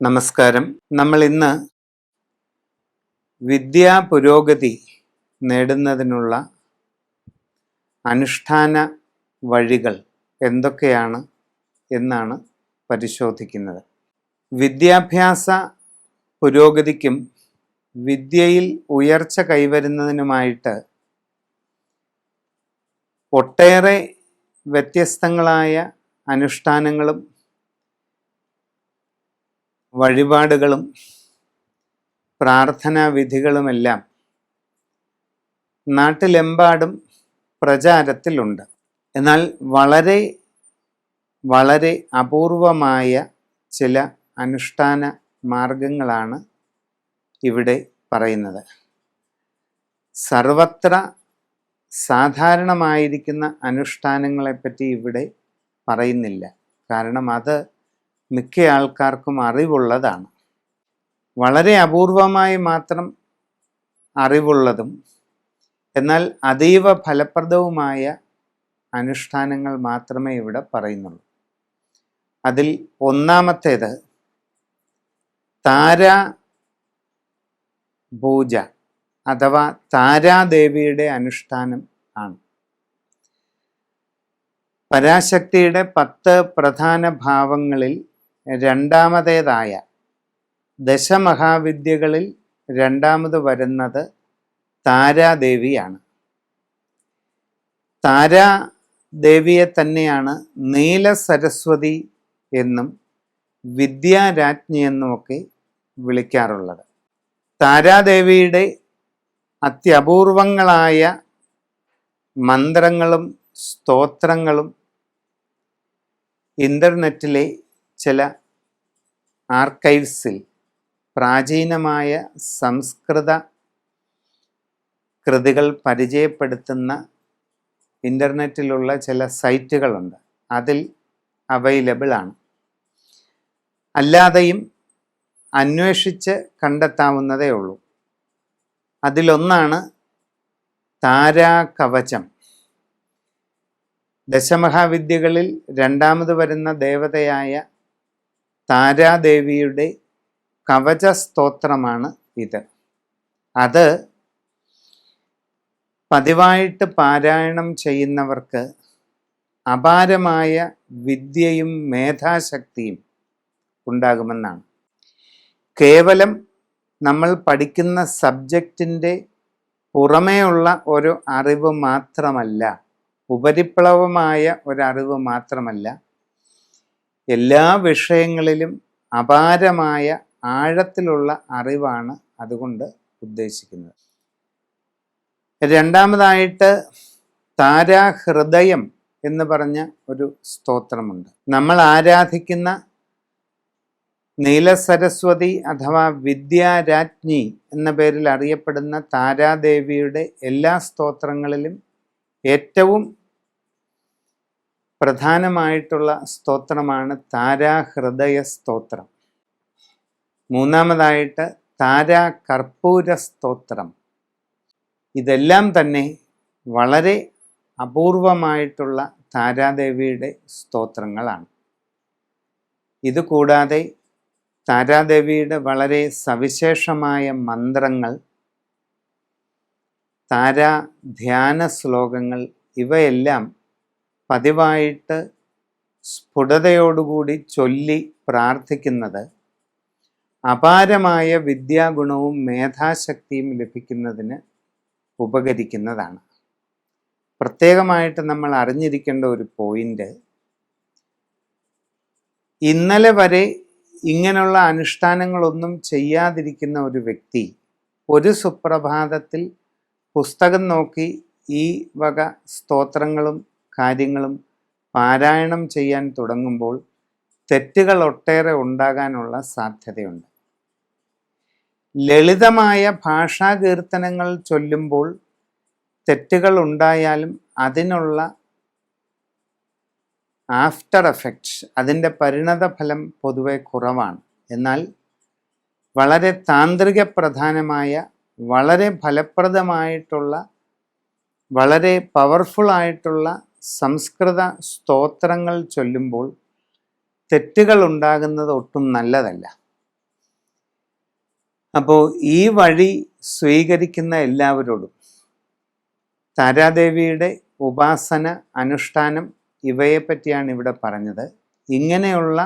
നമസ്കാരം. നമ്മൾ ഇന്ന് വിദ്യാ പുരോഗതി നേടുന്നതിനുള്ള അനുഷ്ഠാന വഴികൾ എന്തൊക്കെയാണ് എന്നാണ് പരിശോധിക്കുന്നത്. വിദ്യാഭ്യാസ പുരോഗതിക്കും വിദ്യയിൽ ഉയർച്ച കൈവരുന്നതിനുമായിട്ട് ഒട്ടേറെ വ്യത്യസ്തങ്ങളായ അനുഷ്ഠാനങ്ങളും വഴിപാടുകളും പ്രാർത്ഥനാ വിധികളുമെല്ലാം നാട്ടിലെമ്പാടും പ്രചാരത്തിലുണ്ട്. എന്നാൽ വളരെ വളരെ അപൂർവമായ ചില അനുഷ്ഠാന മാർഗങ്ങളാണ് ഇവിടെ പറയുന്നത്. സർവത്ര സാധാരണമായിരിക്കുന്ന അനുഷ്ഠാനങ്ങളെപ്പറ്റി ഇവിടെ പറയുന്നില്ല. കാരണം അത് മിക്ക ആൾക്കാർക്കും അറിവുള്ളതാണ്. വളരെ അപൂർവമായി മാത്രം അറിവുള്ളതും എന്നാൽ അതീവ ഫലപ്രദവുമായ അനുഷ്ഠാനങ്ങൾ മാത്രമേ ഇവിടെ പറയുന്നുള്ളൂ. അതിൽ ഒന്നാമത്തേത് താര പൂജ അഥവാ താരാദേവിയുടെ അനുഷ്ഠാനം ആണ്. പരാശക്തിയുടെ പത്ത് പ്രധാന ഭാവങ്ങളിൽ രണ്ടാമതേതായ ദശമഹാവിദ്യകളിൽ രണ്ടാമത് വരുന്നത് താരാദേവിയാണ്. താരാദേവിയെ തന്നെയാണ് നീല സരസ്വതി എന്നും വിദ്യാരാജ്ഞി എന്നുമൊക്കെ വിളിക്കാറുള്ളത്. താരാദേവിയുടെ അത്യപൂർവങ്ങളായ മന്ത്രങ്ങളും സ്തോത്രങ്ങളും ഇന്റർനെറ്റിലെ ചില ആർക്കൈവ്സിൽ പ്രാചീനമായ സംസ്കൃത കൃതികൾ പരിചയപ്പെടുത്തുന്ന ഇന്റർനെറ്റിലുള്ള ചില സൈറ്റുകളുണ്ട്. അതിൽ അവൈലബിൾ ആണ്. അല്ലാതെയും അന്വേഷിച്ച് കണ്ടെത്താവുന്നതേ ഉള്ളൂ. അതിലൊന്നാണ് താരാകവചം. ദശമഹാവിദ്യകളിൽ രണ്ടാമത് വരുന്ന ദേവതയായ താരാദേവിയുടെ കവച സ്തോത്രമാണ് ഇത്. അത് പതിവായിട്ട് പാരായണം ചെയ്യുന്നവർക്ക് അപാരമായ വിദ്യയും മേധാശക്തിയും ഉണ്ടാകുമെന്നാണ്. കേവലം നമ്മൾ പഠിക്കുന്ന സബ്ജക്റ്റിന്റെ പുറമേയുള്ള ഒരു അറിവ് മാത്രമല്ല ഉപരിപ്ലവമായ ഒരറിവ് മാത്രമല്ല എല്ലാ വിഷയങ്ങളിലും അപാരമായ ആഴത്തിലുള്ള അറിവാണ് അതുകൊണ്ട് ഉദ്ദേശിക്കുന്നത്. രണ്ടാമതായിട്ട് താരാഹൃദയം എന്ന് പറഞ്ഞ ഒരു സ്തോത്രമുണ്ട്. നമ്മൾ ആരാധിക്കുന്ന നീലസരസ്വതി അഥവാ വിദ്യാരാജ്ഞി എന്ന പേരിൽ അറിയപ്പെടുന്ന താരാദേവിയുടെ എല്ലാ സ്തോത്രങ്ങളിലും ഏറ്റവും പ്രധാനമായിട്ടുള്ള സ്തോത്രമാണ് താരാഹൃദയ സ്തോത്രം മൂന്നാമതായിട്ട് താരാ കർപ്പൂര സ്തോത്രം ഇതെല്ലാം തന്നെ വളരെ അപൂർവമായിട്ടുള്ള താരാദേവിയുടെ സ്തോത്രങ്ങളാണ്. ഇതുകൂടാതെ താരാദേവിയുടെ വളരെ സവിശേഷമായ മന്ത്രങ്ങൾ താരാ ധ്യാന ശ്ലോകങ്ങൾ ഇവയെല്ലാം പതിവായിട്ട് സ്ഫുടതയോടുകൂടി ചൊല്ലി പ്രാർത്ഥിക്കുന്നത് അപാരമായ വിദ്യാഗുണവും മേധാശക്തിയും ലഭിക്കുന്നതിന് ഉപകരിക്കുന്നതാണ്. പ്രത്യേകമായിട്ട് നമ്മൾ അറിഞ്ഞിരിക്കേണ്ട ഒരു പോയിന്റ് ഇന്നലെ വരെ ഇങ്ങനെയുള്ള അനുഷ്ഠാനങ്ങളൊന്നും ചെയ്യാതിരിക്കുന്ന ഒരു വ്യക്തി ഒരു സുപ്രഭാതത്തിൽ പുസ്തകം നോക്കി ഈ വക സ്തോത്രങ്ങളും കാര്യങ്ങളും പാരായണം ചെയ്യാൻ തുടങ്ങുമ്പോൾ തെറ്റുകൾ ഒട്ടേറെ ഉണ്ടാകാനുള്ള സാധ്യതയുണ്ട്. ലളിതമായ ഭാഷാകീർത്തനങ്ങൾ ചൊല്ലുമ്പോൾ തെറ്റുകൾ ഉണ്ടായാലും അതിനുള്ള ആഫ്റ്റർ എഫക്ട്സ് അതിന്റെ പരിണതഫലം പൊതുവെ കുറവാണ്. എന്നാൽ വളരെ താന്ത്രിക പ്രധാനമായ വളരെ ഫലപ്രദമായിട്ടുള്ള വളരെ പവർഫുൾ ആയിട്ടുള്ള സംസ്കൃത സ്തോത്രങ്ങൾ ചൊല്ലുമ്പോൾ തെറ്റുകൾ ഉണ്ടാകുന്നത് ഒട്ടും നല്ലതല്ല. അപ്പോൾ ഈ വഴി സ്വീകരിക്കുന്ന എല്ലാവരോടും താരാദേവിയുടെ ഉപാസന അനുഷ്ഠാനം ഇവയെപ്പറ്റിയാണ് ഇവിടെ പറഞ്ഞത്. ഇങ്ങനെയുള്ള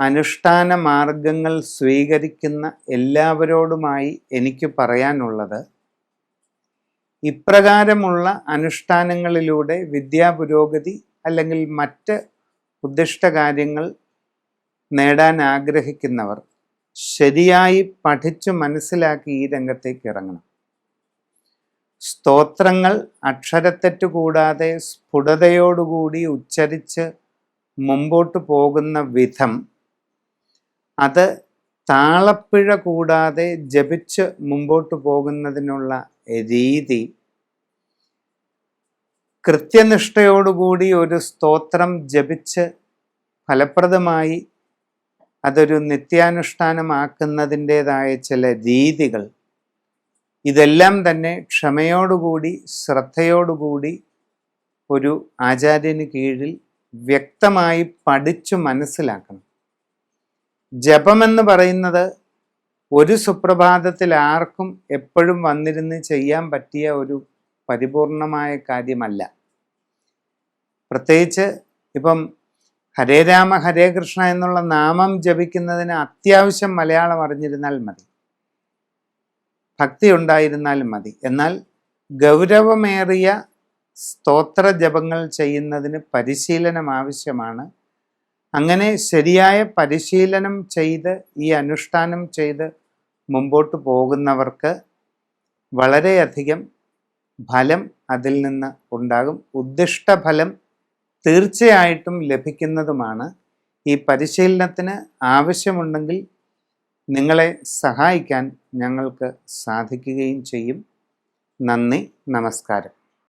അനുഷ്ഠാന മാർഗങ്ങൾ സ്വീകരിക്കുന്ന എല്ലാവരോടുമായി എനിക്ക് പറയാനുള്ളത് ഇപ്രകാരമുള്ള അനുഷ്ഠാനങ്ങളിലൂടെ വിദ്യാപുരോഗതി അല്ലെങ്കിൽ മറ്റ് ഉദ്ദിഷ്ട കാര്യങ്ങൾ നേടാൻ ആഗ്രഹിക്കുന്നവർ ശരിയായി പഠിച്ചു മനസ്സിലാക്കി ഈ രംഗത്തേക്ക് ഇറങ്ങണം. സ്തോത്രങ്ങൾ അക്ഷരത്തെറ്റ് കൂടാതെ സ്ഫുടതയോടുകൂടി ഉച്ചരിച്ച് മുമ്പോട്ട് പോകുന്ന വിധം അത് താളപ്പിഴ കൂടാതെ ജപിച്ച് മുമ്പോട്ട് പോകുന്നതിനുള്ള രീതി കൃത്യനിഷ്ഠയോടുകൂടി ഒരു സ്തോത്രം ജപിച്ച് ഫലപ്രദമായി അതൊരു നിത്യാനുഷ്ഠാനമാക്കുന്നതിന്റെതായ ചില രീതികൾ. ഇതെല്ലാം തന്നെ ക്ഷമയോടുകൂടി ശ്രദ്ധയോടുകൂടി ഒരു ആചാര്യന് കീഴിൽ വ്യക്തമായി പഠിച്ചു മനസ്സിലാക്കണം. ജപമെന്ന് പറയുന്നത് ഒരു സുപ്രഭാതത്തിൽ ആർക്കും എപ്പോഴും വന്നിരുന്ന് ചെയ്യാൻ പറ്റിയ ഒരു പരിപൂർണമായ കാര്യമല്ല. പ്രത്യേകിച്ച് ഇപ്പം ഹരേ രാമ ഹരേ കൃഷ്ണ എന്നുള്ള നാമം ജപിക്കുന്നതിന് അത്യാവശ്യം മലയാളം അറിഞ്ഞിരുന്നാൽ മതി. ഭക്തി ഉണ്ടായിരുന്നാലും മതി. എന്നാൽ ഗൗരവമേറിയ സ്തോത്ര ജപങ്ങൾ ചെയ്യുന്നതിന് പരിശീലനം ആവശ്യമാണ് അങ്ങനെ ശരിയായ പരിശീലനം ചെയ്ത് ഈ അനുഷ്ഠാനം ചെയ്ത് മുമ്പോട്ട് പോകുന്നവർക്ക് വളരെയധികം ഫലം അതിൽ നിന്ന് ഉണ്ടാകും. ഉദ്ദിഷ്ട ഫലം തീർച്ചയായിട്ടും ലഭിക്കുന്നതുമാണ്. ഈ പരിശീലനത്തിന് ആവശ്യമുണ്ടെങ്കിൽ നിങ്ങളെ സഹായിക്കാൻ ഞങ്ങൾക്ക് സാധിക്കുകയും ചെയ്യും. നന്ദി നമസ്കാരം.